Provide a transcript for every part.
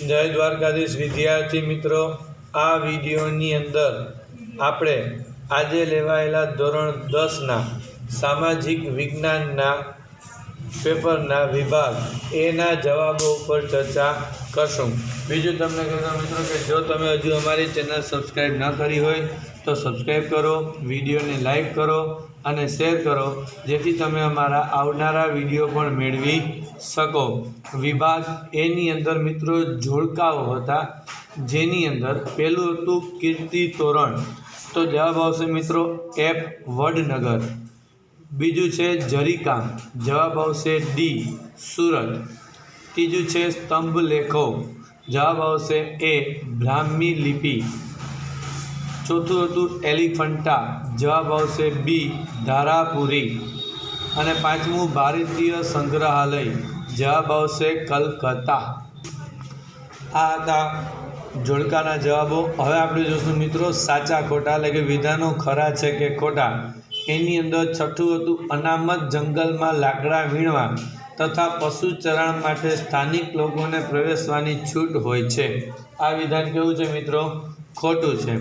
જય દ્વારકાધીશ વિદ્યાર્થી મિત્રો, આ વિડીયોની અંદર આપણે આજે લેવાયેલા ધોરણ દસના સામાજિક વિજ્ઞાનના પેપરના વિભાગ એના જવાબો ઉપર ચર્ચા કરશું. બીજું તમને કહેતા મિત્રો કે જો તમે હજુ અમારી ચેનલ સબસ્ક્રાઈબ ન કરી હોય, તો સબસ્ક્રાઈબ કરો, વિડીયોને લાઈક કરો અને શેર કરો, જેથી તમે અમારા આવનારા વીડિયો પણ મેળવી શકો વિભાગ એની અંદર મિત્રો જોડકાઓ હતા. જેની અંદર પહેલું હતું કીર્તિ તોરણ. તો જવાબ આવશે મિત્રો એફ વડનગર. બીજું છે જરીકામ. જવાબ આવશે ડી સુરત. ત્રીજું છે સ્તંભ લેખો. જવાબ આવશે એ બ્રાહ્મી લિપિ. ચોથું હતું એલિફન્ટા. જવાબ આવશે બી ધારાપુરી. અને પાંચમું ભારતીય સંગ્રહાલય, જવાબ આવશે કલકત્તા. આ હતા જોડકાના જવાબો. હવે આપણે જોઈશું મિત્રો સાચા ખોટા, એટલે કે વિધાનો ખરા છે કે ખોટા. એની અંદર છઠ્ઠું હતું અનામત જંગલમાં લાકડા વીણવા તથા પશુ ચરણ માટે સ્થાનિક લોકોને પ્રવેશવાની છૂટ હોય છે. આ વિધાન કેવું છે મિત્રો? ખોટું છે.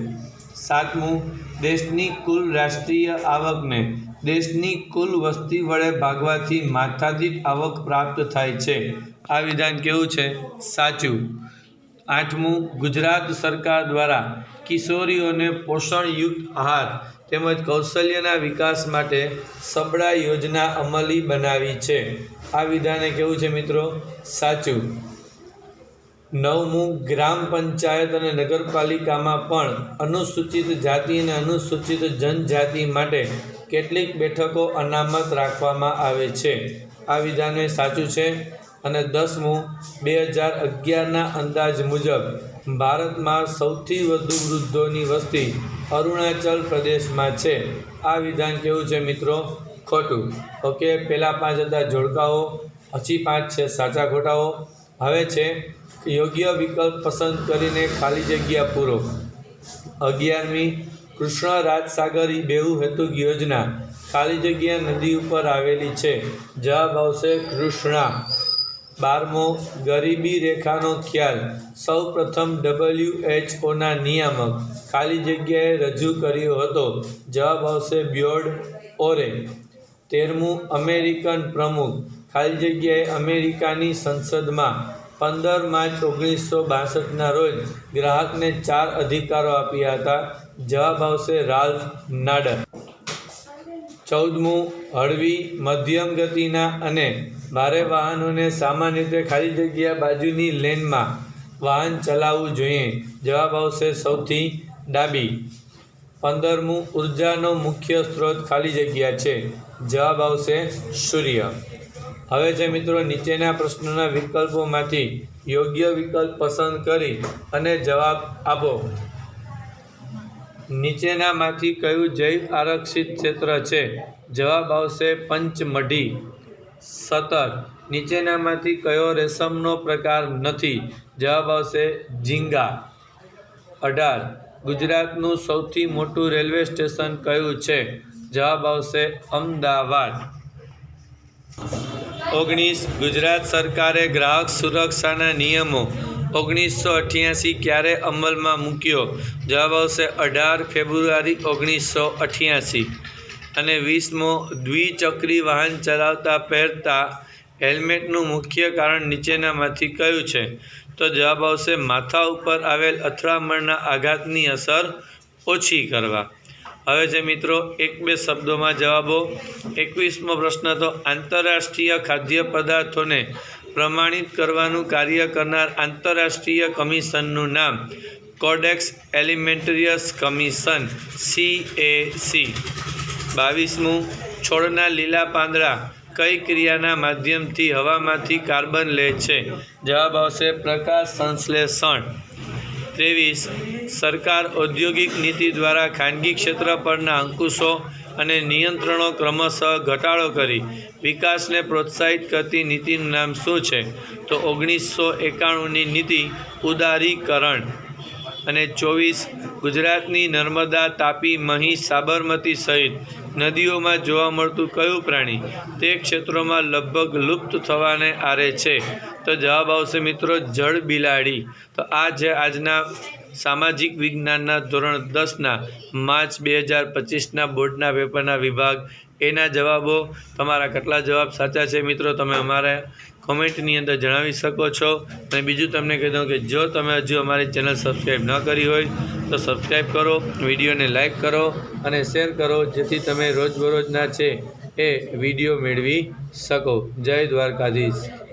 સાતમું, દેશની કુલ રાષ્ટ્રીય આવકને દેશની કુલ વસ્તી વડે ભાગવાથી માથાદીઠ આવક પ્રાપ્ત થાય છે. આ વિધાન કેવું છે? સાચું. આઠમું, ગુજરાત સરકાર દ્વારા કિશોરીઓને પોષણયુક્ત આહાર તેમજ કૌશલ્યના વિકાસ માટે સબળા યોજના અમલી બનાવી છે. આ વિધાને કેવું છે મિત્રો? સાચું. નવમું ગ્રામ પંચાયત અને નગરપાલિકામાં પણ અનુસૂચિત જાતિ અને અનુસૂચિત જનજાતિ માટે કેટલીક બેઠકો અનામત રાખવામાં આવે છે. આ વિધાન એ સાચું છે અને દસમું, બે હજાર અગિયારના અંદાજ મુજબ ભારતમાં સૌથી વધુ વૃદ્ધોની વસ્તી અરુણાચલ પ્રદેશમાં છે. આ વિધાન કેવું છે મિત્રો? ખોટું. ઓકે, પહેલાં પાંચ હતા જોડકાઓ પછી પાંચ છે સાચા ખોટાઓ. હવે છે યોગ્ય વિકલ્પ પસંદ કરીને ખાલી જગ્યા પૂરો. અગિયારમી, કૃષ્ણ રાજસાગર બેહુ હેતુક યોજના. ખાલી જગ્યા નદી ઉપર આવેલી છે. જવાબ આવશે કૃષ્ણા. બારમો, ગરીબી રેખાનો ખ્યાલ. સૌ પ્રથમ ડબલ્યુ એચ ઓના નિયામક. ખાલી જગ્યાએ રજૂ કર્યો હતો. જવાબ આવશે બ્યોર્ડ ઓરે તેરમું, અમેરિકન પ્રમુખ. ખાલી જગ્યાએ અમેરિકાની સંસદમાં પંદર માર્ચ ઓગણીસો બાસઠના રોજ ગ્રાહકને ચાર અધિકારો આપ્યા હતા. જવાબ આવશે રાલ્ફ નાડર. ચૌદમું, હળવી, મધ્યમ ગતિના અને ભારે વાહનોને સામાન્ય રીતે ખાલી જગ્યા બાજુની લેનમાં વાહન ચલાવવું જોઈએ. જવાબ આવશે સૌથી ડાબી. પંદરમું, ઉર્જાનો મુખ્ય સ્ત્રોત ખાલી જગ્યા છે. જવાબ આવશે સૂર્ય. હવે જે મિત્રો નીચેના પ્રશ્નોના વિકલ્પોમાંથી યોગ્ય વિકલ્પ પસંદ કરી અને જવાબ આપો. નીચેનામાંથી કયું જૈવ આરક્ષિત ક્ષેત્ર છે? જવાબ આવશે પંચમઢી. સત્તર નીચેનામાંથી કયો રેશમનો પ્રકાર નથી? જવાબ આવશે ઝીંગા. અઢાર. ગુજરાતનું સૌથી મોટું રેલવે સ્ટેશન કયું છે? જવાબ આવશે અમદાવાદ. ઓગણીસ, ગુજરાત સરકારે ગ્રાહક સુરક્ષાના નિયમો ઓગણીસો અઠ્યાસી ક્યારે અમલમાં મૂક્યો? જવાબ આવશે અઢાર ફેબ્રુઆરી ઓગણીસો અઠ્યાસી. અને વીસમો, દ્વિચક્રી વાહન ચલાવતા પહેરતા હેલ્મેટનું મુખ્ય કારણ નીચેનામાંથી કયું છે? તો જવાબ આવશે માથા ઉપર આવેલ અથડામણના આઘાતની અસર ઓછી કરવા. હવે છે મિત્રો, એક બે શબ્દોમાં જવાબો. એકવીસમો પ્રશ્ન તો આંતરરાષ્ટ્રીય ખાદ્ય પદાર્થોને પ્રમાણિત કરવાનું કાર્ય કરનાર આંતરરાષ્ટ્રીય કમિશનનું નામ Codex Alimentarius Commission, C A C. બાવીસમું, છોડના લીલા પાંદડા કઈ ક્રિયાના માધ્યમથી હવામાંથી કાર્બન લે છે? જવાબ આવશે પ્રકાશ સંશ્લેષણ. ત્રેવીસ સરકાર ઔદ્યોગિક નીતિ દ્વારા ખાનગી ક્ષેત્ર પરના અંકુશો અને નિયંત્રણો ક્રમશઃ ઘટાડો કરી વિકાસને પ્રોત્સાહિત કરતી નીતિનું નામ શું છે? તો ઓગણીસો એકાણુંની નીતિ ઉદારીકરણ. અને ચોવીસ ગુજરાતની નર્મદા તાપી મહી સાબરમતી સહિત નદીઓમાં જોવા મળતું કયું પ્રાણી તે ક્ષેત્રોમાં લગભગ લુપ્ત થવાને આરે છે? તો જવાબ આવશે મિત્રો જળ બિલાડી. તો આ છે આજના સામાજિક વિજ્ઞાનના ધોરણ દસના માર્ચ બે હજાર પચીસના બોર્ડના પેપરના વિભાગ. એના જવાબો તમારા કેટલા જવાબ સાચા છે મિત્રો? તમે અમારે કોમેન્ટની અંદર જણાવી શકો છો. અને બીજું તમને કહી દઉં કે જો તમે હજુ અમારી ચેનલ સબસ્ક્રાઈબ ન કરી હોય, તો સબસ્ક્રાઈબ કરો, વિડીયોને લાઇક કરો અને શેર કરો, જેથી તમે રોજબરોજના છે એ વીડિયો મેળવી શકો. જય દ્વારકાધીશ.